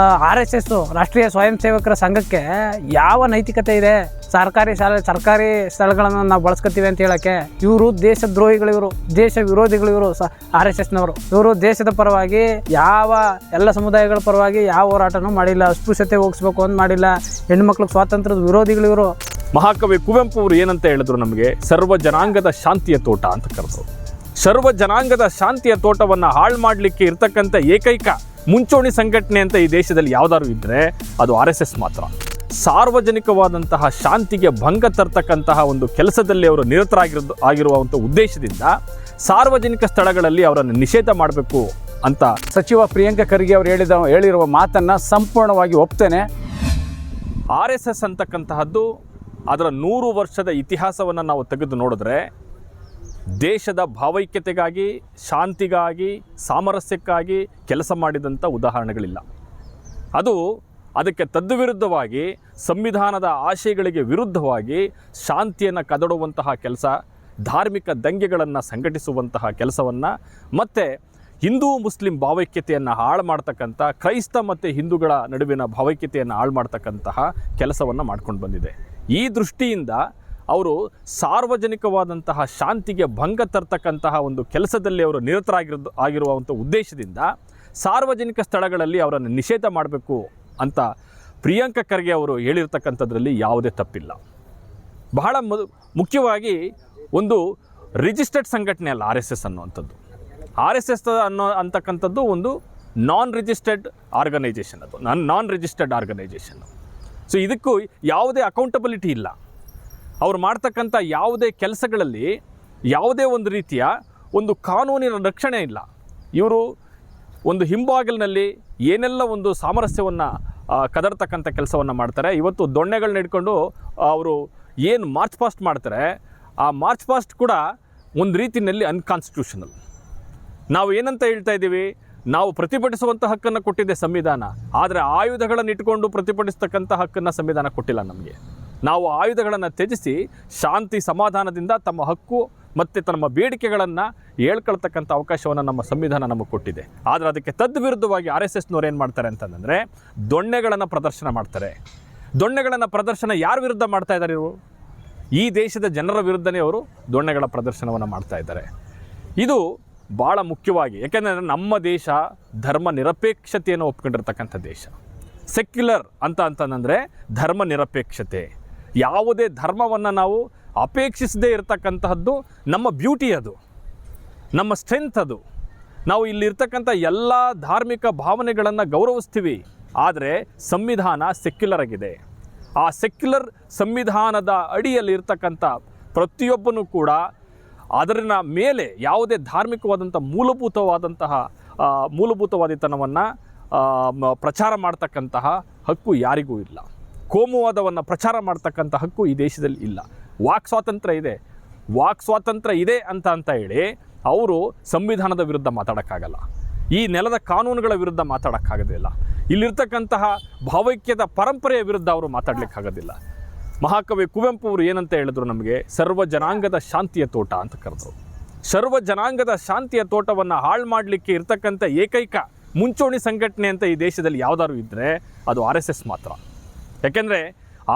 R S S ರಾಷ್ಟ್ರೀಯ ಸ್ವಯಂ ಸೇವಕರ ಸಂಘಕ್ಕೆ ಯಾವ ನೈತಿಕತೆ ಇದೆ? ಸರ್ಕಾರಿ ಶಾಲೆ, ಸರ್ಕಾರಿ ಸ್ಥಳಗಳನ್ನು ನಾವು ಬಳಸ್ಕೊತೀವಿ ಅಂತ ಹೇಳಕ್ಕೆ ಇವರು ದೇಶ ದ್ರೋಹಿಗಳಿವರು ದೇಶ ವಿರೋಧಿಗಳಿವರು ಸ, ಆರ್ ಎಸ್ ಎಸ್ನವರು. ಇವರು ದೇಶದ ಪರವಾಗಿ ಯಾವ ಎಲ್ಲ ಸಮುದಾಯಗಳ ಪರವಾಗಿ ಯಾವ ಹೋರಾಟನೂ ಮಾಡಿಲ್ಲ, ಅಸ್ಪೃಶ್ಯತೆ ಹೋಗಿಸ್ಬೇಕು ಅಂತ ಮಾಡಿಲ್ಲ ಹೆಣ್ಮಕ್ಳಿಗೆ ಸ್ವಾತಂತ್ರ್ಯದ ವಿರೋಧಿಗಳಿವರು ಮಹಾಕವಿ ಕುವೆಂಪು ಅವರು ಏನಂತ ಹೇಳಿದ್ರು ನಮಗೆ? ಸರ್ವ ಜನಾಂಗದ ಶಾಂತಿಯ ತೋಟ ಅಂತ ಕರೆದ್ರು. ಸರ್ವ ಜನಾಂಗದ ಶಾಂತಿಯ ತೋಟವನ್ನು ಹಾಳು ಮಾಡಲಿಕ್ಕೆ ಇರ್ತಕ್ಕಂಥ ಏಕೈಕ ಮುಂಚೂಣಿ ಸಂಘಟನೆ ಅಂತ ಈ ದೇಶದಲ್ಲಿ ಯಾವ್ದಾದ್ರು ಇದ್ದರೆ ಅದು ಆರ್ ಎಸ್ ಎಸ್ ಮಾತ್ರ. ಸಾರ್ವಜನಿಕವಾದಂತಹ ಶಾಂತಿಗೆ ಭಂಗ ತರ್ತಕ್ಕಂತಹ ಒಂದು ಕೆಲಸದಲ್ಲಿ ಅವರು ನಿರತರಾಗಿರೋದು ಆಗಿರುವಂಥ ಉದ್ದೇಶದಿಂದ ಸಾರ್ವಜನಿಕ ಸ್ಥಳಗಳಲ್ಲಿ ಅವರನ್ನು ನಿಷೇಧ ಮಾಡಬೇಕು ಅಂತ ಸಚಿವ ಪ್ರಿಯಾಂಕ ಖರ್ಗೆ ಅವರು ಹೇಳಿದ ಹೇಳಿರುವ ಮಾತನ್ನು ಸಂಪೂರ್ಣವಾಗಿ ಒಪ್ತೇನೆ. ಆರ್ ಎಸ್ ಎಸ್ ಅಂತಕ್ಕಂತಹದ್ದು ಅದರ ನೂರು ವರ್ಷದ ಇತಿಹಾಸವನ್ನು ನಾವು ತೆಗೆದು ನೋಡಿದ್ರೆ ದೇಶದ ಭಾವೈಕ್ಯತೆಗಾಗಿ, ಶಾಂತಿಗಾಗಿ, ಸಾಮರಸ್ಯಕ್ಕಾಗಿ ಕೆಲಸ ಮಾಡಿದಂಥ ಉದಾಹರಣೆಗಳಿಲ್ಲ. ಅದು ಅದಕ್ಕೆ ತದ್ವಿರುದ್ಧವಾಗಿ, ಸಂವಿಧಾನದ ಆಶಯಗಳಿಗೆ ವಿರುದ್ಧವಾಗಿ ಶಾಂತಿಯನ್ನು ಕದಡುವಂತಹ ಕೆಲಸ, ಧಾರ್ಮಿಕ ದಂಗೆಗಳನ್ನು ಸಂಘಟಿಸುವಂತಹ ಕೆಲಸವನ್ನು, ಮತ್ತು ಹಿಂದೂ ಮುಸ್ಲಿಂ ಭಾವೈಕ್ಯತೆಯನ್ನು ಹಾಳು ಮಾಡ್ತಕ್ಕಂಥ ಕ್ರೈಸ್ತ ಮತ್ತು ಹಿಂದೂಗಳ ನಡುವಿನ ಭಾವೈಕ್ಯತೆಯನ್ನು ಹಾಳು ಮಾಡ್ತಕ್ಕಂತಹ ಕೆಲಸವನ್ನು ಮಾಡ್ಕೊಂಡು ಬಂದಿದೆ. ಈ ದೃಷ್ಟಿಯಿಂದ ಅವರು ಸಾರ್ವಜನಿಕವಾದಂತಹ ಶಾಂತಿಗೆ ಭಂಗ ತರ್ತಕ್ಕಂತಹ ಒಂದು ಕೆಲಸದಲ್ಲಿ ಅವರು ನಿರತರಾಗಿರೋದು, ಆಗಿರುವಂಥ ಉದ್ದೇಶದಿಂದ ಸಾರ್ವಜನಿಕ ಸ್ಥಳಗಳಲ್ಲಿ ಅವರನ್ನು ನಿಷೇಧ ಮಾಡಬೇಕು ಅಂತ ಪ್ರಿಯಾಂಕ ಖರ್ಗೆ ಅವರು ಹೇಳಿರ್ತಕ್ಕಂಥದ್ರಲ್ಲಿ ಯಾವುದೇ ತಪ್ಪಿಲ್ಲ. ಬಹಳ ಮುಖ್ಯವಾಗಿ ಒಂದು ರಿಜಿಸ್ಟರ್ಡ್ ಸಂಘಟನೆ ಅಲ್ಲ ಆರ್ ಎಸ್ ಎಸ್ ಅನ್ನುವಂಥದ್ದು. ಆರ್ ಎಸ್ ಎಸ್ ಅನ್ನೋ, ಅಂತಕ್ಕಂಥದ್ದು ಒಂದು ನಾನ್ ರಿಜಿಸ್ಟರ್ಡ್ ಆರ್ಗನೈಜೇಷನ್ ಅದು non non registered organisation so ಇದಕ್ಕೂ ಯಾವುದೇ ಅಕೌಂಟಬಿಲಿಟಿ ಇಲ್ಲ. ಅವ್ರು ಮಾಡ್ತಕ್ಕಂಥ ಯಾವುದೇ ಕೆಲಸಗಳಲ್ಲಿ ಯಾವುದೇ ಒಂದು ರೀತಿಯ ಒಂದು ಕಾನೂನಿನ ರಕ್ಷಣೆ ಇಲ್ಲ. ಇವರು ಒಂದು ಹಿಂಬಾಗಿಲಿನಲ್ಲಿ ಏನೆಲ್ಲ ಒಂದು ಸಾಮರಸ್ಯವನ್ನು ಕದರ್ತಕ್ಕಂಥ ಕೆಲಸವನ್ನು ಮಾಡ್ತಾರೆ. ಇವತ್ತು ದೊಣ್ಣೆಗಳನ್ನ ಹಿಡ್ಕೊಂಡು ಅವರು ಏನು ಮಾರ್ಚ್ ಪಾಸ್ಟ್ ಮಾಡ್ತಾರೆ, ಆ ಮಾರ್ಚ್ ಪಾಸ್ಟ್ ಕೂಡ ಒಂದು ರೀತಿಯಲ್ಲಿ ಅನ್ಕಾನ್ಸ್ಟಿಟ್ಯೂಷನಲ್ ನಾವು ಏನಂತ ಹೇಳ್ತಾ ಇದ್ದೀವಿ? ನಾವು ಪ್ರತಿಭಟಿಸುವಂಥ ಹಕ್ಕನ್ನು ಕೊಟ್ಟಿದೆ ಸಂವಿಧಾನ. ಆದರೆ ಆಯುಧಗಳನ್ನು ಇಟ್ಕೊಂಡು ಪ್ರತಿಭಟಿಸ್ತಕ್ಕಂಥ ಹಕ್ಕನ್ನು ಸಂವಿಧಾನ ಕೊಟ್ಟಿಲ್ಲ ನಮಗೆ. ನಾವು ಆಯುಧಗಳನ್ನು ತ್ಯಜಿಸಿ ಶಾಂತಿ ಸಮಾಧಾನದಿಂದ ತಮ್ಮ ಹಕ್ಕು ಮತ್ತು ತಮ್ಮ ಬೇಡಿಕೆಗಳನ್ನು ಹೇಳ್ಕೊಳ್ತಕ್ಕಂಥ ಅವಕಾಶವನ್ನು ನಮ್ಮ ಸಂವಿಧಾನ ನಮಗೆ ಕೊಟ್ಟಿದೆ. ಆದರೆ ಅದಕ್ಕೆ ತದ್ವಿರುದ್ಧವಾಗಿ ಆರ್ ಎಸ್ ಎಸ್ನವ್ರು ಏನು ಮಾಡ್ತಾರೆ ಅಂತಂದರೆ ದೊಣ್ಣೆಗಳನ್ನು ಪ್ರದರ್ಶನ ಮಾಡ್ತಾರೆ. ದೊಣ್ಣೆಗಳನ್ನು ಪ್ರದರ್ಶನ ಯಾರ ವಿರುದ್ಧ ಮಾಡ್ತಾ ಇದ್ದಾರೆ ಇವರು? ಈ ದೇಶದ ಜನರ ವಿರುದ್ಧನೇ ಅವರು ದೊಣ್ಣೆಗಳ ಪ್ರದರ್ಶನವನ್ನು ಮಾಡ್ತಾ ಇದ್ದಾರೆ. ಇದು ಭಾಳ ಮುಖ್ಯವಾಗಿ ಯಾಕೆಂದರೆ ನಮ್ಮ ದೇಶ ಧರ್ಮ ನಿರಪೇಕ್ಷತೆಯನ್ನು ಒಪ್ಕೊಂಡಿರ್ತಕ್ಕಂಥ ದೇಶ. ಸೆಕ್ಯುಲರ್ ಅಂತ ಅಂತಂದರೆ ಧರ್ಮ ನಿರಪೇಕ್ಷತೆ. ಯಾವುದೇ ಧರ್ಮವನ್ನು ನಾವು ಅಪೇಕ್ಷಿಸದೇ ಇರತಕ್ಕಂತಹದ್ದು ನಮ್ಮ ಬ್ಯೂಟಿ ಅದು, ನಮ್ಮ ಸ್ಟ್ರೆಂತ್ ಅದು. ನಾವು ಇಲ್ಲಿರ್ತಕ್ಕಂಥ ಎಲ್ಲ ಧಾರ್ಮಿಕ ಭಾವನೆಗಳನ್ನು ಗೌರವಿಸ್ತೀವಿ, ಆದರೆ ಸಂವಿಧಾನ ಸೆಕ್ಯುಲರ್ ಆಗಿದೆ. ಆ ಸೆಕ್ಯುಲರ್ ಸಂವಿಧಾನದ ಅಡಿಯಲ್ಲಿ ಇರ್ತಕ್ಕಂಥ ಪ್ರತಿಯೊಬ್ಬನೂ ಕೂಡ ಅದರ ಮೇಲೆ ಯಾವುದೇ ಧಾರ್ಮಿಕವಾದಂಥ ಮೂಲಭೂತವಾದಂತಹ ಮೂಲಭೂತವಾದಿತನವನ್ನು ಪ್ರಚಾರ ಮಾಡ್ತಕ್ಕಂತಹ ಹಕ್ಕು ಯಾರಿಗೂ ಇಲ್ಲ. ಕೋಮುವಾದವನ್ನು ಪ್ರಚಾರ ಮಾಡ್ತಕ್ಕಂಥ ಹಕ್ಕು ಈ ದೇಶದಲ್ಲಿ ಇಲ್ಲ. ವಾಕ್ ಸ್ವಾತಂತ್ರ್ಯ ಇದೆ. ವಾಕ್ ಸ್ವಾತಂತ್ರ್ಯ ಇದೆ ಅಂತ ಅಂತ ಹೇಳಿ ಅವರು ಸಂವಿಧಾನದ ವಿರುದ್ಧ ಮಾತಾಡೋಕ್ಕಾಗಲ್ಲ. ಈ ನೆಲದ ಕಾನೂನುಗಳ ವಿರುದ್ಧ ಮಾತಾಡೋಕ್ಕಾಗೋದಿಲ್ಲ. ಇಲ್ಲಿರ್ತಕ್ಕಂತಹ ಭಾವೈಕ್ಯದ ಪರಂಪರೆಯ ವಿರುದ್ಧ ಅವರು ಮಾತಾಡಲಿಕ್ಕಾಗೋದಿಲ್ಲ. ಮಹಾಕವಿ ಕುವೆಂಪು ಅವರು ಏನಂತ ಹೇಳಿದ್ರು ನಮಗೆ, ಸರ್ವ ಜನಾಂಗದ ಶಾಂತಿಯ ತೋಟ ಅಂತ ಕರೆದರು. ಸರ್ವ ಜನಾಂಗದ ಶಾಂತಿಯ ತೋಟವನ್ನು ಹಾಳು ಮಾಡಲಿಕ್ಕೆ ಇರ್ತಕ್ಕಂಥ ಏಕೈಕ ಮುಂಚೂಣಿ ಸಂಘಟನೆ ಅಂತ ಈ ದೇಶದಲ್ಲಿ ಯಾವುದಾದ್ರು ಇದ್ದರೆ ಅದು ಆರ್ ಎಸ್ ಎಸ್ ಮಾತ್ರ. ಯಾಕೆಂದರೆ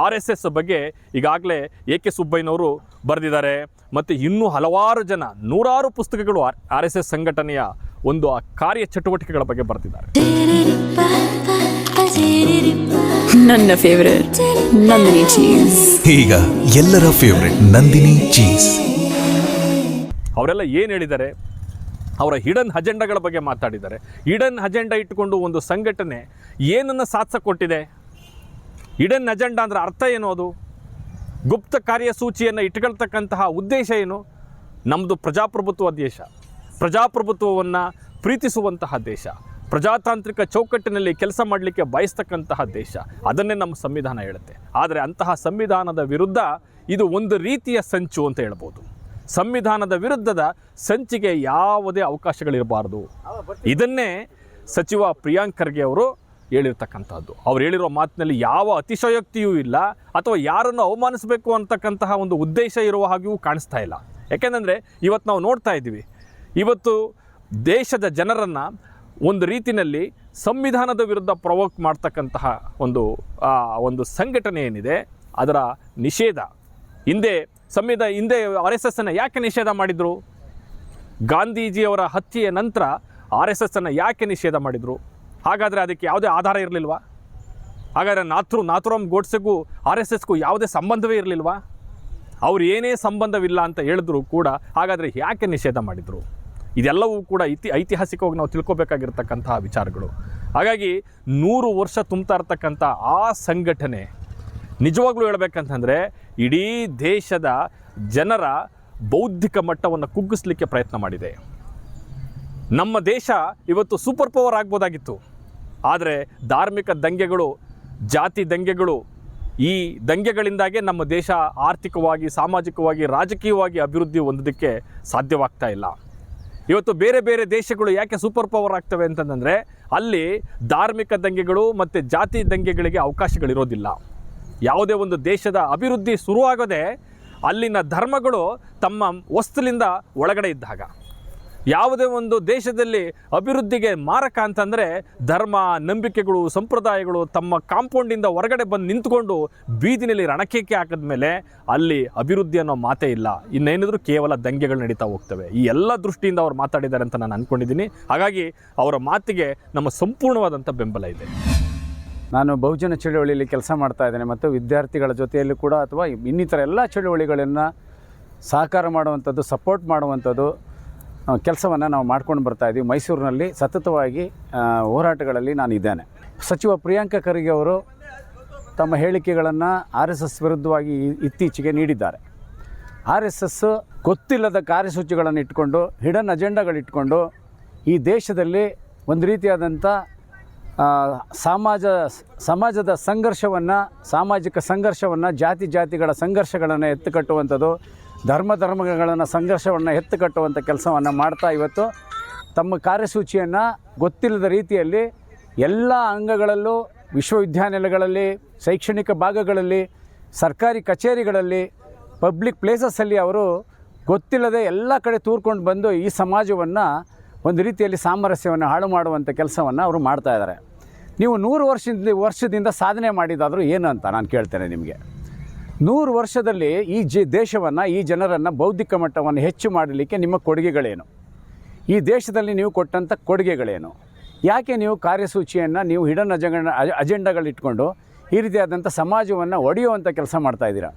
ಆರ್ ಎಸ್ ಎಸ್ ಬಗ್ಗೆ ಈಗಾಗಲೇ ಎ ಕೆ ಸುಬ್ಬಯ್ಯನವರು ಬರೆದಿದ್ದಾರೆ ಮತ್ತು ಇನ್ನೂ ಹಲವಾರು ಜನ ನೂರಾರು ಪುಸ್ತಕಗಳು ಆರ್ ಎಸ್ ಎಸ್ ಸಂಘಟನೆಯ ಒಂದು ಆ ಕಾರ್ಯ ಚಟುವಟಿಕೆಗಳ ಬಗ್ಗೆ ಬರೆದಿದ್ದಾರೆ. ನನ್ನ ಫೇವರೇಟ್ ನಂದಿನಿ ಚೀಸ್ ಈಗ ಎಲ್ಲರ ಫೇವರೆಟ್ ನಂದಿನಿ ಚೀಸ್ ಅವರೆಲ್ಲ ಏನು ಹೇಳಿದ್ದಾರೆ? ಅವರ ಹಿಡನ್ ಅಜೆಂಡಾಗಳ ಬಗ್ಗೆ ಮಾತಾಡಿದ್ದಾರೆ. ಹಿಡನ್ ಅಜೆಂಡಾ ಇಟ್ಟುಕೊಂಡು ಒಂದು ಸಂಘಟನೆ ಏನನ್ನು ಸಾಧಿಸ ಹಿಡನ್ ಅಜೆಂಡಾ ಅಂದರೆ ಅರ್ಥ ಏನು ಅದು? ಗುಪ್ತ ಕಾರ್ಯಸೂಚಿಯನ್ನು ಇಟ್ಕೊಳ್ತಕ್ಕಂತಹ ಉದ್ದೇಶ ಏನು? ನಮ್ಮದು ಪ್ರಜಾಪ್ರಭುತ್ವ ದೇಶ. ಪ್ರಜಾಪ್ರಭುತ್ವವನ್ನು ಪ್ರೀತಿಸುವಂತಹ ದೇಶ. ಪ್ರಜಾತಾಂತ್ರಿಕ ಚೌಕಟ್ಟಿನಲ್ಲಿ ಕೆಲಸ ಮಾಡಲಿಕ್ಕೆ ಬಯಸ್ತಕ್ಕಂತಹ ದೇಶ. ಅದನ್ನೇ ನಮ್ಮ ಸಂವಿಧಾನ ಹೇಳುತ್ತೆ. ಆದರೆ ಅಂತಹ ಸಂವಿಧಾನದ ವಿರುದ್ಧ ಇದು ಒಂದು ರೀತಿಯ ಸಂಚು ಅಂತ ಹೇಳ್ಬೋದು. ಸಂವಿಧಾನದ ವಿರುದ್ಧದ ಸಂಚಿಗೆ ಯಾವುದೇ ಅವಕಾಶಗಳಿರಬಾರ್ದು. ಇದನ್ನೇ ಸಚಿವ ಪ್ರಿಯಾಂಕ್ ಖರ್ಗೆ ಅವರು ಹೇಳಿರ್ತಕ್ಕಂಥದ್ದು. ಅವ್ರು ಹೇಳಿರೋ ಮಾತಿನಲ್ಲಿ ಯಾವ ಅತಿಶಯೋಕ್ತಿಯೂ ಇಲ್ಲ, ಅಥವಾ ಯಾರನ್ನು ಅವಮಾನಿಸಬೇಕು ಅಂತಕ್ಕಂತಹ ಒಂದು ಉದ್ದೇಶ ಇರುವ ಹಾಗೆಯೂ ಕಾಣಿಸ್ತಾ ಇಲ್ಲ. ಯಾಕೆಂದರೆ ಇವತ್ತು ನಾವು ನೋಡ್ತಾ ಇದ್ದೀವಿ, ಇವತ್ತು ದೇಶದ ಜನರನ್ನು ಒಂದು ರೀತಿಯಲ್ಲಿ ಸಂವಿಧಾನದ ವಿರುದ್ಧ ಪ್ರವೋಕ್ ಮಾಡ್ತಕ್ಕಂತಹ ಒಂದು ಒಂದು ಸಂಘಟನೆ ಏನಿದೆ, ಅದರ ನಿಷೇಧ. ಹಿಂದೆ ಸಂವಿಧಾನ ಹಿಂದೆ ಆರ್ ಎಸ್ ಎಸ್ಸನ್ನು ಯಾಕೆ ನಿಷೇಧ ಮಾಡಿದರು? ಗಾಂಧೀಜಿಯವರ ಹತ್ಯೆಯ ನಂತರ ಆರ್ ಎಸ್ ಎಸ್ಸನ್ನು ಯಾಕೆ ನಿಷೇಧ ಮಾಡಿದರು? ಹಾಗಾದರೆ ಅದಕ್ಕೆ ಯಾವುದೇ ಆಧಾರ ಇರಲಿಲ್ವಾ? ಹಾಗಾದರೆ ನಾಥ್ರು, ನಾಥುರಾಮ್, ಗೋಡ್ಸೆಗೂ, ಆರ್ ಎಸ್ ಎಸ್ಗೂ ಯಾವುದೇ ಸಂಬಂಧವೇ ಇರಲಿಲ್ವಾ? ಅವ್ರು ಏನೇ ಸಂಬಂಧವಿಲ್ಲ ಅಂತ ಹೇಳಿದ್ರು ಕೂಡ ಹಾಗಾದರೆ ಯಾಕೆ ನಿಷೇಧ ಮಾಡಿದರು? ಇದೆಲ್ಲವೂ ಕೂಡ ಇತಿ, ಐತಿಹಾಸಿಕವಾಗಿ ನಾವು ತಿಳ್ಕೊಬೇಕಾಗಿರ್ತಕ್ಕಂತಹ ವಿಚಾರಗಳು. ಹಾಗಾಗಿ ನೂರು ವರ್ಷ ತುಂಬ್ತಾ ಇರ್ತಕ್ಕಂಥ ಆ ಸಂಘಟನೆ ನಿಜವಾಗ್ಲೂ ಹೇಳ್ಬೇಕಂತಂದರೆ ಇಡೀ ದೇಶದ ಜನರ ಬೌದ್ಧಿಕ ಮಟ್ಟವನ್ನು ಕುಗ್ಗಿಸ್ಲಿಕ್ಕೆ ಪ್ರಯತ್ನ ಮಾಡಿದೆ. ನಮ್ಮ ದೇಶ ಇವತ್ತು ಸೂಪರ್ ಪವರ್ ಆಗ್ಬೋದಾಗಿತ್ತು. ಆದರೆ ಧಾರ್ಮಿಕ ದಂಗೆಗಳು, ಜಾತಿ ದಂಗೆಗಳು ಈ ದಂಗೆಗಳಿಂದಾಗೆ ನಮ್ಮ ದೇಶ ಆರ್ಥಿಕವಾಗಿ, ಸಾಮಾಜಿಕವಾಗಿ, ರಾಜಕೀಯವಾಗಿ ಅಭಿವೃದ್ಧಿ ಹೊಂದೋದಕ್ಕೆ ಸಾಧ್ಯವಾಗ್ತಾ ಇಲ್ಲ. ಇವತ್ತು ಬೇರೆ ಬೇರೆ ದೇಶಗಳು ಯಾಕೆ ಸೂಪರ್ ಪವರ್ ಆಗ್ತವೆ ಅಂತಂದರೆ ಅಲ್ಲಿ ಧಾರ್ಮಿಕ ದಂಗೆಗಳು ಮತ್ತು ಜಾತಿ ದಂಗೆಗಳಿಗೆ ಅವಕಾಶಗಳಿರೋದಿಲ್ಲ. ಯಾವುದೇ ಒಂದು ದೇಶದ ಅಭಿವೃದ್ಧಿ ಶುರುವಾಗೋದೇ ಅಲ್ಲಿನ ಧರ್ಮಗಳು ತಮ್ಮ ವಸ್ತುಲಿಂದ ಒಳಗಡೆ ಇದ್ದಾಗ. ಯಾವುದೇ ಒಂದು ದೇಶದಲ್ಲಿ ಅಭಿವೃದ್ಧಿಗೆ ಮಾರಕ ಅಂತಂದರೆ ಧರ್ಮ, ನಂಬಿಕೆಗಳು, ಸಂಪ್ರದಾಯಗಳು ತಮ್ಮ ಕಾಂಪೌಂಡಿಂದ ಹೊರಗಡೆ ಬಂದು ನಿಂತ್ಕೊಂಡು ಬೀದಿನಲ್ಲಿ ರಣಕೇಕೆ ಹಾಕಿದ ಮೇಲೆ ಅಲ್ಲಿ ಅಭಿವೃದ್ಧಿ ಅನ್ನೋ ಮಾತೇ ಇಲ್ಲ. ಇನ್ನೇನಿದ್ರು ಕೇವಲ ದಂಗೆಗಳು ನಡೀತಾ ಹೋಗ್ತವೆ. ಈ ಎಲ್ಲ ದೃಷ್ಟಿಯಿಂದ ಅವ್ರು ಮಾತಾಡಿದ್ದಾರೆ ಅಂತ ನಾನು ಅಂದ್ಕೊಂಡಿದ್ದೀನಿ ಹಾಗಾಗಿ ಅವರ ಮಾತಿಗೆ ನಮ್ಮ ಸಂಪೂರ್ಣವಾದಂಥ ಬೆಂಬಲ ಇದೆ. ನಾನು ಬಹುಜನ ಚಳುವಳಿಯಲ್ಲಿ ಕೆಲಸ ಮಾಡ್ತಾ ಇದ್ದೇನೆ ಮತ್ತು ವಿದ್ಯಾರ್ಥಿಗಳ ಜೊತೆಯಲ್ಲಿ ಕೂಡ ಅಥವಾ ಇನ್ನಿತರ ಎಲ್ಲ ಚಳುವಳಿಗಳನ್ನು ಸಹಕಾರ ಮಾಡುವಂಥದ್ದು ಸಪೋರ್ಟ್ ಮಾಡುವಂಥದ್ದು ಕೆಲಸವನ್ನು ನಾವು ಮಾಡ್ಕೊಂಡು ಬರ್ತಾ ಇದ್ದೀವಿ ಮೈಸೂರಿನಲ್ಲಿ ಸತತವಾಗಿ ಹೋರಾಟಗಳಲ್ಲಿ ನಾನು ಇದ್ದೇನೆ. ಸಚಿವ ಪ್ರಿಯಾಂಕ ಖರ್ಗೆ ಅವರು ತಮ್ಮ ಹೇಳಿಕೆಗಳನ್ನು ಆರ್ ಎಸ್ ಎಸ್ ವಿರುದ್ಧವಾಗಿ ಇತ್ತೀಚೆಗೆ ನೀಡಿದ್ದಾರೆ. ಆರ್ ಎಸ್ ಎಸ್ ಗೊತ್ತಿಲ್ಲದ ಕಾರ್ಯಸೂಚಿಗಳನ್ನು ಇಟ್ಕೊಂಡು, ಹಿಡನ್ ಅಜೆಂಡಾಗಳಿಟ್ಕೊಂಡು ಈ ದೇಶದಲ್ಲಿ ಒಂದು ರೀತಿಯಾದಂಥ ಸಮಾಜ, ಸಮಾಜದ ಸಂಘರ್ಷವನ್ನು, ಸಾಮಾಜಿಕ ಸಂಘರ್ಷವನ್ನು, ಜಾತಿ ಜಾತಿಗಳ ಸಂಘರ್ಷಗಳನ್ನು ಎತ್ತುಕಟ್ಟುವಂಥದ್ದು ಧರ್ಮ ಧರ್ಮಗಳನ್ನು ಸಂಘರ್ಷವನ್ನು ಎತ್ತುಕಟ್ಟುವಂಥ ಕೆಲಸವನ್ನು ಮಾಡ್ತಾ ಇವತ್ತು. ತಮ್ಮ ಕಾರ್ಯಸೂಚಿಯನ್ನು ಗೊತ್ತಿಲ್ಲದ ರೀತಿಯಲ್ಲಿ ಎಲ್ಲ ಅಂಗಗಳಲ್ಲೂ, ವಿಶ್ವವಿದ್ಯಾನಿಲಯಗಳಲ್ಲಿ, ಶೈಕ್ಷಣಿಕ ಭಾಗಗಳಲ್ಲಿ, ಸರ್ಕಾರಿ ಕಚೇರಿಗಳಲ್ಲಿ, ಪಬ್ಲಿಕ್ ಪ್ಲೇಸಸ್ಸಲ್ಲಿ ಅವರು ಗೊತ್ತಿಲ್ಲದೆ ಎಲ್ಲ ಕಡೆ ತೂರ್ಕೊಂಡು ಬಂದು ಈ ಸಮಾಜವನ್ನು ಒಂದು ರೀತಿಯಲ್ಲಿ ಸಾಮರಸ್ಯವನ್ನು ಹಾಳು ಮಾಡುವಂಥ ಕೆಲಸವನ್ನು ಅವರು ಮಾಡ್ತಾ ಇದ್ದಾರೆ. ನೀವು ನೂರು ವರ್ಷದಿಂದ ವರ್ಷದಿಂದ ಸಾಧನೆ ಮಾಡಿದಾದರೂ ಏನು ಅಂತ ನಾನು ಕೇಳ್ತೇನೆ ನಿಮಗೆ. ನೂರು ವರ್ಷದಲ್ಲಿ ಈ ಜಿ ದೇಶವನ್ನು, ಈ ಜನರನ್ನು ಬೌದ್ಧಿಕ ಮಟ್ಟವನ್ನು ಹೆಚ್ಚು ಮಾಡಲಿಕ್ಕೆ ನಿಮ್ಮ ಕೊಡುಗೆಗಳೇನು? ಈ ದೇಶದಲ್ಲಿ ನೀವು ಕೊಟ್ಟಂಥ ಕೊಡುಗೆಗಳೇನು? ಯಾಕೆ ನೀವು ಕಾರ್ಯಸೂಚಿಯನ್ನು, ನೀವು ಹಿಡನ್ ಅಜೆಂಡ ಅಜೆಂಡಾಗಳಿಟ್ಕೊಂಡು ಈ ರೀತಿಯಾದಂಥ ಸಮಾಜವನ್ನು ಒಡೆಯುವಂಥ ಕೆಲಸ ಮಾಡ್ತಾ ಇದ್ದೀರಾ?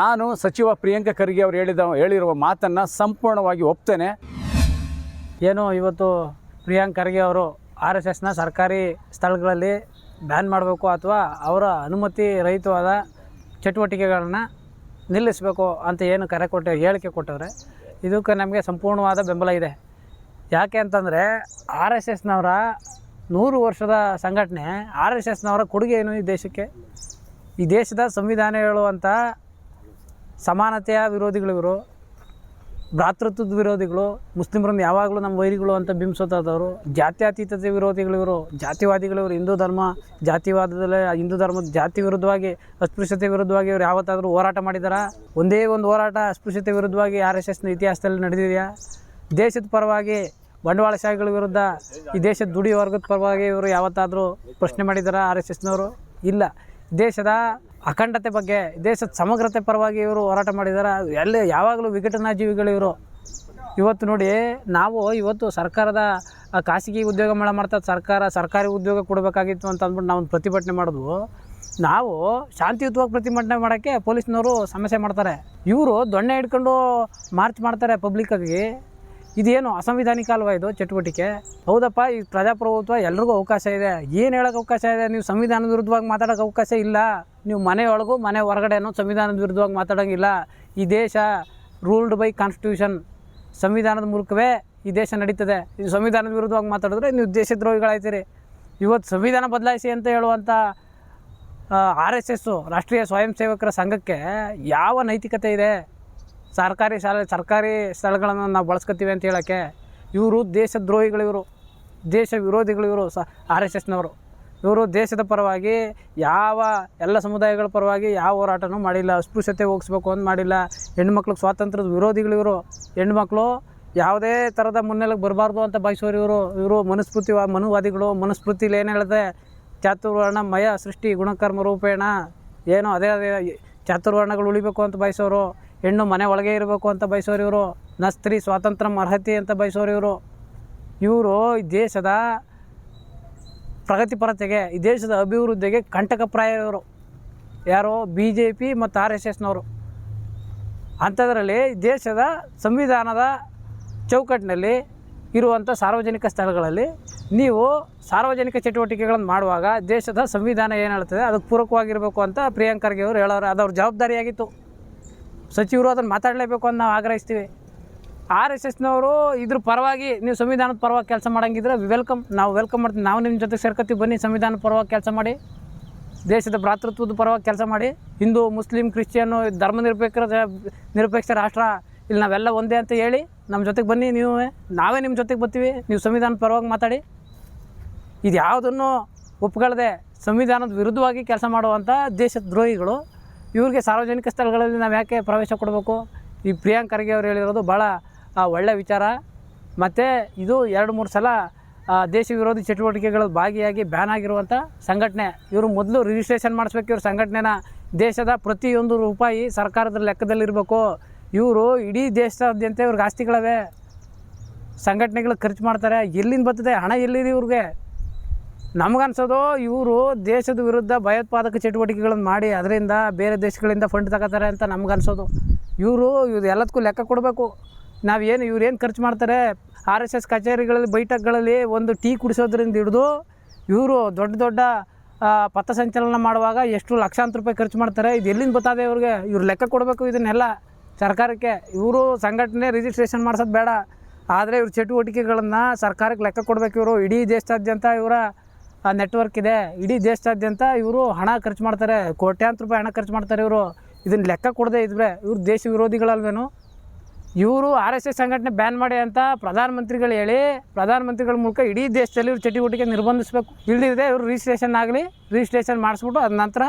ನಾನು ಸಚಿವ ಪ್ರಿಯಾಂಕ ಖರ್ಗೆ ಅವರು ಹೇಳಿದ, ಹೇಳಿರುವ ಮಾತನ್ನು ಸಂಪೂರ್ಣವಾಗಿ ಒಪ್ತೇನೆ. ಏನು, ಇವತ್ತು ಪ್ರಿಯಾಂಕ್ ಖರ್ಗೆ ಅವರು ಆರ್ ಎಸ್ ಎಸ್ನ ಸರ್ಕಾರಿ ಸ್ಥಳಗಳಲ್ಲಿ ಬ್ಯಾನ್ ಮಾಡಬೇಕು ಅಥವಾ ಅವರ ಅನುಮತಿ ರಹಿತವಾದ ಚಟುವಟಿಕೆಗಳನ್ನ ನಿಲ್ಲಿಸಬೇಕು ಅಂತ ಏನು ಕರೆ ಕೊಟ್ಟು ಹೇಳಿಕೆ ಕೊಟ್ಟವ್ರೆ, ಇದಕ್ಕೆ ನಮಗೆ ಸಂಪೂರ್ಣವಾದ ಬೆಂಬಲ ಇದೆ. ಯಾಕೆ ಅಂತಂದರೆ, ಆರ್ ಎಸ್ ಎಸ್ನವರ ನೂರು ವರ್ಷದ ಸಂಘಟನೆ, ಆರ್ ಎಸ್ ಎಸ್ನವರ ಕೊಡುಗೆ ಏನು ಈ ದೇಶಕ್ಕೆ? ಈ ದೇಶದ ಸಂವಿಧಾನ ಹೇಳುವಂಥ ಸಮಾನತೆಯ ವಿರೋಧಿಗಳು ಇವರು ಭ್ರಾತೃತ್ವದ ವಿರೋಧಿಗಳು, ಮುಸ್ಲಿಮರನ್ನು ಯಾವಾಗಲೂ ನಮ್ಮ ವೈರಿಗಳು ಅಂತ ಬಿಂಬಿಸೋತಾದವರು, ಜಾತ್ಯತೀತತೆ ವಿರೋಧಿಗಳು ಇವರು, ಜಾತಿವಾದಿಗಳು ಇವರು, ಹಿಂದೂ ಧರ್ಮ ಜಾತಿವಾದದಲ್ಲೇ, ಹಿಂದೂ ಧರ್ಮದ ಜಾತಿ ವಿರುದ್ಧವಾಗಿ, ಅಸ್ಪೃಶ್ಯತೆ ವಿರುದ್ಧವಾಗಿ ಇವರು ಯಾವತ್ತಾದರೂ ಹೋರಾಟ ಮಾಡಿದಾರ? ಒಂದೇ ಒಂದು ಹೋರಾಟ ಅಸ್ಪೃಶ್ಯತೆ ವಿರುದ್ಧವಾಗಿ ಆರ್ ಎಸ್ ಎಸ್ನ ಇತಿಹಾಸದಲ್ಲಿ ನಡೆದಿದೆಯಾ? ದೇಶದ ಪರವಾಗಿ ಬಂಡವಾಳಶಾಹಿಗಳ ವಿರುದ್ಧ, ಈ ದೇಶದ ದುಡಿ ವರ್ಗದ ಪರವಾಗಿ ಇವರು ಯಾವತ್ತಾದರೂ ಪ್ರಶ್ನೆ ಮಾಡಿದಾರ ಆರ್ ಎಸ್ ಎಸ್ನವರು? ಇಲ್ಲ. ದೇಶದ ಅಖಂಡತೆ ಬಗ್ಗೆ, ದೇಶದ ಸಮಗ್ರತೆ ಪರವಾಗಿ ಇವರು ಹೋರಾಟ ಮಾಡಿದ್ದಾರೆ. ಎಲ್ಲಿ ಯಾವಾಗಲೂ ವಿಘಟನಾ ಜೀವಿಗಳು ಇವರು. ಇವತ್ತು ನೋಡಿ, ನಾವು ಇವತ್ತು ಸರ್ಕಾರದ ಖಾಸಗಿ ಉದ್ಯೋಗ ಮೇಳ ಮಾಡ್ತಾ ಸರ್ಕಾರ, ಸರ್ಕಾರಿ ಉದ್ಯೋಗ ಕೊಡಬೇಕಾಗಿತ್ತು ಅಂತ ಅಂದ್ಬಿಟ್ಟು ನಾವು ಪ್ರತಿಭಟನೆ ಮಾಡಿದ್ವು. ನಾವು ಶಾಂತಿಯುತವಾಗಿ ಪ್ರತಿಭಟನೆ ಮಾಡೋಕ್ಕೆ ಪೊಲೀಸ್ನವರು ಸಮಸ್ಯೆ ಮಾಡ್ತಾರೆ. ಇವರು ದೊಣ್ಣೆ ಹಿಡ್ಕೊಂಡು ಮಾರ್ಚ್ ಮಾಡ್ತಾರೆ ಪಬ್ಲಿಕ್ಕಾಗಿ ಇದೇನು ಅಸಂವಿಧಾನಿಕ ಅಲ್ವಾ ಇದು ಚಟುವಟಿಕೆ? ಹೌದಪ್ಪ, ಈ ಪ್ರಜಾಪ್ರಭುತ್ವ ಎಲ್ರಿಗೂ ಅವಕಾಶ ಇದೆ. ಏನು ಹೇಳೋಕೆ ಅವಕಾಶ ಇದೆ? ನೀವು ಸಂವಿಧಾನದ ವಿರುದ್ಧವಾಗಿ ಮಾತಾಡೋಕೆ ಅವಕಾಶ ಇಲ್ಲ. ನೀವು ಮನೆಯೊಳಗೂ ಮನೆ ಹೊರಗಡೆನೂ ಸಂವಿಧಾನದ ವಿರುದ್ಧವಾಗಿ ಮಾತಾಡೋಂಗಿಲ್ಲ. ಈ ದೇಶ ರೂಲ್ಡ್ ಬೈ ಕಾನ್ಸ್ಟಿಟ್ಯೂಷನ್ ಸಂವಿಧಾನದ ಮೂಲಕವೇ ಈ ದೇಶ ನಡೀತದೆ. ನೀವು ಸಂವಿಧಾನದ ವಿರುದ್ಧವಾಗಿ ಮಾತಾಡಿದ್ರೆ ನೀವು ದೇಶದ್ರೋಹಿಗಳಾಯ್ತೀರಿ. ಇವತ್ತು ಸಂವಿಧಾನ ಬದಲಾಯಿಸಿ ಅಂತ ಹೇಳುವಂಥ ಆರ್ ಎಸ್ ಎಸ್ಸು ರಾಷ್ಟ್ರೀಯ ಸ್ವಯಂ ಸೇವಕರ ಸಂಘಕ್ಕೆ ಯಾವ ನೈತಿಕತೆ ಇದೆ? ಸರ್ಕಾರಿ ಶಾಲೆ, ಸರ್ಕಾರಿ ಸ್ಥಳಗಳನ್ನು ನಾವು ಬಳಸ್ಕೊತೀವಿ ಅಂತ ಹೇಳೋಕ್ಕೆ ಇವರು ದೇಶದ್ರೋಹಿಗಳು ಇವರು, ದೇಶ ವಿರೋಧಿಗಳಿವರು ಸ, ಆರ್ ಎಸ್ ಎಸ್ನವರು. ಇವರು ದೇಶದ ಪರವಾಗಿ ಯಾವ ಎಲ್ಲ ಸಮುದಾಯಗಳ ಪರವಾಗಿ ಯಾವ ಹೋರಾಟನೂ ಮಾಡಿಲ್ಲ, ಅಸ್ಪೃಶ್ಯತೆ ಹೋಗಿಸ್ಬೇಕು ಅಂತ ಮಾಡಿಲ್ಲ. ಹೆಣ್ಮಕ್ಳಿಗೆ ಸ್ವಾತಂತ್ರ್ಯದ ವಿರೋಧಿಗಳಿವರು ಹೆಣ್ಮಕ್ಳು ಯಾವುದೇ ಥರದ ಮುನ್ನೆಲೆಗೆ ಬರಬಾರ್ದು ಅಂತ ಬಯಸೋರು ಇವರು. ಇವರು ಮನುಸ್ಮೃತಿ ಮನುವಾದಿಗಳು ಮನುಸ್ಮೃತಿಲಿ ಏನು ಹೇಳಿದೆ ಚಾತುರ್ವರ್ಣ, ಮಯ ಸೃಷ್ಟಿ, ಗುಣಕರ್ಮ ರೂಪೇಣ, ಏನೋ ಅದೇ ಅದೇ ಚಾತುರ್ವರ್ಣಗಳು ಉಳಿಬೇಕು ಅಂತ ಬಯಸೋರು ಹೆಣ್ಣು ಮನೆ ಒಳಗೆ ಇರಬೇಕು ಅಂತ ಬಯಸೋರು ಇವರು, ನ ಸ್ತ್ರೀ ಸ್ವಾತಂತ್ರ್ಯ ಅರ್ಹತೆ ಅಂತ ಬಯಸೋರು ಇವರು. ಇವರು ದೇಶದ ಪ್ರಗತಿಪರತೆಗೆ, ಈ ದೇಶದ ಅಭಿವೃದ್ಧಿಗೆ ಕಂಟಕಪ್ರಾಯ ಇವರು ಯಾರು ಬಿ ಜೆ ಪಿ ಮತ್ತು ಆರ್ ಎಸ್ ಎಸ್ನವರು. ಅಂಥದ್ರಲ್ಲಿ ದೇಶದ ಸಂವಿಧಾನದ ಚೌಕಟ್ಟಿನಲ್ಲಿ ಇರುವಂಥ ಸಾರ್ವಜನಿಕ ಸ್ಥಳಗಳಲ್ಲಿ ನೀವು ಸಾರ್ವಜನಿಕ ಚಟುವಟಿಕೆಗಳನ್ನು ಮಾಡುವಾಗ ದೇಶದ ಸಂವಿಧಾನ ಏನು ಹೇಳ್ತದೆ, ಅದಕ್ಕೆ ಪೂರಕವಾಗಿರಬೇಕು ಅಂತ ಪ್ರಿಯಾಂಕರ್ಗೆ ಅವರು ಹೇಳೋರು, ಅದು ಅವ್ರ ಜವಾಬ್ದಾರಿಯಾಗಿತ್ತು. ಸಚಿವರು ಅದನ್ನು ಮಾತಾಡಲೇಬೇಕು ಅಂತ ನಾವು ಆಗ್ರಹಿಸ್ತೀವಿ. ಆರ್ ಎಸ್ ಎಸ್ನವರು ಇದ್ರ ಪರವಾಗಿ ನೀವು ಸಂವಿಧಾನದ ಪರವಾಗಿ ಕೆಲಸ ಮಾಡೋಂಗಿದ್ರೆ ವೆಲ್ಕಮ್ ನಾವು ವೆಲ್ಕಮ್ ಮಾಡ್ತೀವಿ. ನಾವು ನಿಮ್ಮ ಜೊತೆ ಸೇರ್ಕೊತೀವಿ ಬನ್ನಿ ಸಂವಿಧಾನದ ಪರವಾಗಿ ಕೆಲಸ ಮಾಡಿ. ದೇಶದ ಭ್ರಾತೃತ್ವದ ಪರವಾಗಿ ಕೆಲಸ ಮಾಡಿ. ಹಿಂದೂ, ಮುಸ್ಲಿಂ ಕ್ರಿಶ್ಚಿಯನ್ನು ಧರ್ಮ ನಿರಪೇಕ್ಷ ನಿರಪೇಕ್ಷ ರಾಷ್ಟ್ರ, ಇಲ್ಲಿ ನಾವೆಲ್ಲ ಒಂದೇ ಅಂತ ಹೇಳಿ ನಮ್ಮ ಜೊತೆಗೆ ಬನ್ನಿ ನೀವು. ನಾವೇ ನಿಮ್ಮ ಜೊತೆಗೆ ಬರ್ತೀವಿ. ನೀವು ಸಂವಿಧಾನದ ಪರವಾಗಿ ಮಾತಾಡಿ. ಇದು ಯಾವುದನ್ನು ಒಪ್ಕೊಳ್ಳದೆ ಸಂವಿಧಾನದ ವಿರುದ್ಧವಾಗಿ ಕೆಲಸ ಮಾಡುವಂಥ ದೇಶದ ದ್ರೋಹಿಗಳು ಇವ್ರಿಗೆ ಸಾರ್ವಜನಿಕ ಸ್ಥಳಗಳಲ್ಲಿ ನಾವು ಯಾಕೆ ಪ್ರವೇಶ ಕೊಡಬೇಕು? ಈ ಪ್ರಿಯಾಂಕ್ ಖರ್ಗೆ ಅವರು ಹೇಳಿರೋದು ಭಾಳ ಒಳ್ಳೆಯ ಒಳ್ಳೆ ವಿಚಾರ. ಮತ್ತು ಇದು ಎರಡು ಮೂರು ಸಲ ದೇಶ ವಿರೋಧಿ ಚಟುವಟಿಕೆಗಳಲ್ಲಿ ಭಾಗಿಯಾಗಿ ಬ್ಯಾನ್ ಆಗಿರುವಂಥ ಸಂಘಟನೆ. ಇವರು ಮೊದಲು ರಿಜಿಸ್ಟ್ರೇಷನ್ ಮಾಡಿಸ್ಬೇಕು. ಇವ್ರ ಸಂಘಟನೆನ ದೇಶದ ಪ್ರತಿಯೊಂದು ರೂಪಾಯಿ ಸರ್ಕಾರದ ಲೆಕ್ಕದಲ್ಲಿರಬೇಕು. ಇವರು ಇಡೀ ದೇಶದಾದ್ಯಂತ ಇವ್ರಿಗೆ ಆಸ್ತಿಗಳವೆ. ಸಂಘಟನೆಗಳು ಖರ್ಚು ಮಾಡ್ತಾರೆ. ಎಲ್ಲಿಂದ ಬರ್ತದೆ? ಹಣ ಎಲ್ಲಿದೆ ಇವ್ರಿಗೆ? ನಮಗನ್ಸೋದು ಇವರು ದೇಶದ ವಿರುದ್ಧ ಭಯೋತ್ಪಾದಕ ಚಟುವಟಿಕೆಗಳನ್ನು ಮಾಡಿ ಅದರಿಂದ ಬೇರೆ ದೇಶಗಳಿಂದ ಫಂಡ್ ತಗೋತಾರೆ ಅಂತ ನಮ್ಗನ್ಸೋದು. ಇವರು ಇವ್ರು ಎಲ್ಲದಕ್ಕೂ ಲೆಕ್ಕ ಕೊಡಬೇಕು. ನಾವೇನು ಏನು ಖರ್ಚು ಮಾಡ್ತಾರೆ? ಆರ್ ಎಸ್ ಎಸ್ ಕಚೇರಿಗಳಲ್ಲಿ, ಬೈಠಕ್ಗಳಲ್ಲಿ ಒಂದು ಟೀ ಕುಡಿಸೋದ್ರಿಂದ ಹಿಡಿದು ಇವರು ದೊಡ್ಡ ದೊಡ್ಡ ಪಥ ಪಥಸಂಚಲನ ಮಾಡುವಾಗ ಎಷ್ಟು ಲಕ್ಷಾಂತರ ರೂಪಾಯಿ ಖರ್ಚು ಮಾಡ್ತಾರೆ? ಇದು ಎಲ್ಲಿಂದ ಗೊತ್ತಾದೆ ಇವ್ರಿಗೆ? ಇವ್ರು ಲೆಕ್ಕ ಕೊಡಬೇಕು ಇದನ್ನೆಲ್ಲ ಸರ್ಕಾರಕ್ಕೆ. ಇವರು ಸಂಘಟನೆ ರಿಜಿಸ್ಟ್ರೇಷನ್ ಮಾಡ್ಸೋದು ಬೇಡ. ಆದರೆ ಇವ್ರ ಚಟುವಟಿಕೆಗಳನ್ನು ಸರ್ಕಾರಕ್ಕೆ ಲೆಕ್ಕ ಕೊಡಬೇಕು ಇವರು. ಇಡೀ ದೇಶದಾದ್ಯಂತ ಇವರ ನೆಟ್ವರ್ಕ್ ಇದೆ. ಇಡೀ ದೇಶದಾದ್ಯಂತ ಇವರು ಹಣ ಖರ್ಚು ಮಾಡ್ತಾರೆ. ಕೋಟ್ಯಾಂತರ ರೂಪಾಯಿ ಹಣ ಖರ್ಚು ಮಾಡ್ತಾರೆ ಇವರು. ಇದನ್ನ ಲೆಕ್ಕ ಕೊಡದೆ ಇದ್ರೆ ಇವರು ದೇಶ ವಿರೋಧಿಗಳಲ್ವೇನು? ಇವರು ಆರ್ ಎಸ್ ಎಸ್ ಸಂಘಟನೆ ಬ್ಯಾನ್ ಮಾಡಿ ಅಂತ ಪ್ರಧಾನಮಂತ್ರಿಗಳು ಹೇಳಿ ಪ್ರಧಾನಮಂತ್ರಿಗಳ ಮೂಲಕ ಇಡೀ ದೇಶದಲ್ಲಿ ಇವ್ರು ಚಟುವಟಿಕೆ ನಿರ್ಬಂಧಿಸಬೇಕು. ಇಲ್ಲದಿದೆ ಇವರು ರಿಜಿಸ್ಟ್ರೇಷನ್ ಆಗಲಿ ರಿಜಿಸ್ಟ್ರೇಷನ್ ಮಾಡಿಸ್ಬಿಟ್ಟು ಅದ ನಂತರ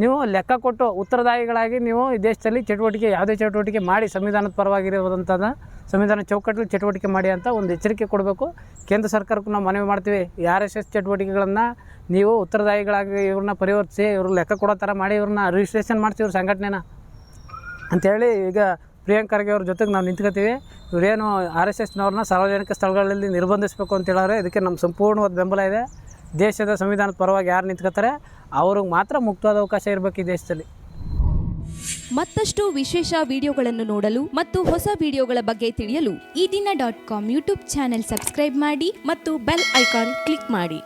ನೀವು ಲೆಕ್ಕ ಕೊಟ್ಟು ಉತ್ತರದಾಯಿಗಳಾಗಿ ನೀವು ಈ ದೇಶದಲ್ಲಿ ಚಟುವಟಿಕೆ, ಯಾವುದೇ ಚಟುವಟಿಕೆ ಮಾಡಿ ಸಂವಿಧಾನದ ಪರವಾಗಿರುವಂಥದ್ದು ಸಂವಿಧಾನ ಚೌಕಟ್ಟಲ್ಲಿ ಚಟುವಟಿಕೆ ಮಾಡಿ ಅಂತ ಒಂದು ಎಚ್ಚರಿಕೆ ಕೊಡಬೇಕು. ಕೇಂದ್ರ ಸರ್ಕಾರಕ್ಕೂ ನಾವು ಮನವಿ ಮಾಡ್ತೀವಿ ಆರ್ ಎಸ್ ಎಸ್ ಚಟುವಟಿಕೆಗಳನ್ನು ನೀವು ಉತ್ತರದಾಯಿಗಳಾಗಿ ಇವ್ರನ್ನ ಪರಿವರ್ತಿಸಿ, ಇವ್ರು ಲೆಕ್ಕ ಕೊಡೋ ಥರ ಮಾಡಿ ಇವ್ರನ್ನ ರಿಜಿಸ್ಟ್ರೇಷನ್ ಮಾಡ್ತೀವಿ ಸಂಘಟನೆನ. ಅಂಥೇಳಿ ಈಗ ಪ್ರಿಯಾಂಕ್ ಖರ್ಗೆ ಅವ್ರ ಜೊತೆಗೆ ನಾವು ನಿಂತ್ಕೋತೀವಿ ಇವರೇನು ಆರ್ ಎಸ್ ಎಸ್ನವ್ರನ್ನ ಸಾರ್ವಜನಿಕ ಸ್ಥಳಗಳಲ್ಲಿ ನಿರ್ಬಂಧಿಸಬೇಕು ಅಂತ ಹೇಳೋರೆ, ಇದಕ್ಕೆ ನಮ್ಮ ಸಂಪೂರ್ಣವಾದ ಬೆಂಬಲ ಇದೆ. ದೇಶದ ಸಂವಿಧಾನದ ಪರವಾಗಿ ಯಾರು ನಿಂತ್ಕೋತಾರೆ ಅವ್ರಿಗೆ ಮಾತ್ರ ಮುಕ್ತವಾದ ಅವಕಾಶ ಇರಬೇಕು ಈ ದೇಶದಲ್ಲಿ. ಮತ್ತಷ್ಟು ವಿಶೇಷ ವಿಡಿಯೋಗಳನ್ನು ನೋಡಲು ಮತ್ತು ಹೊಸ ವಿಡಿಯೋಗಳ ಬಗ್ಗೆ ತಿಳಿಯಲು Ee Dina dot com YouTube channel subscribe ಮಾಡಿ ಮತ್ತು ಬೆಲ್ ಐಕಾನ್ ಕ್ಲಿಕ್ ಮಾಡಿ.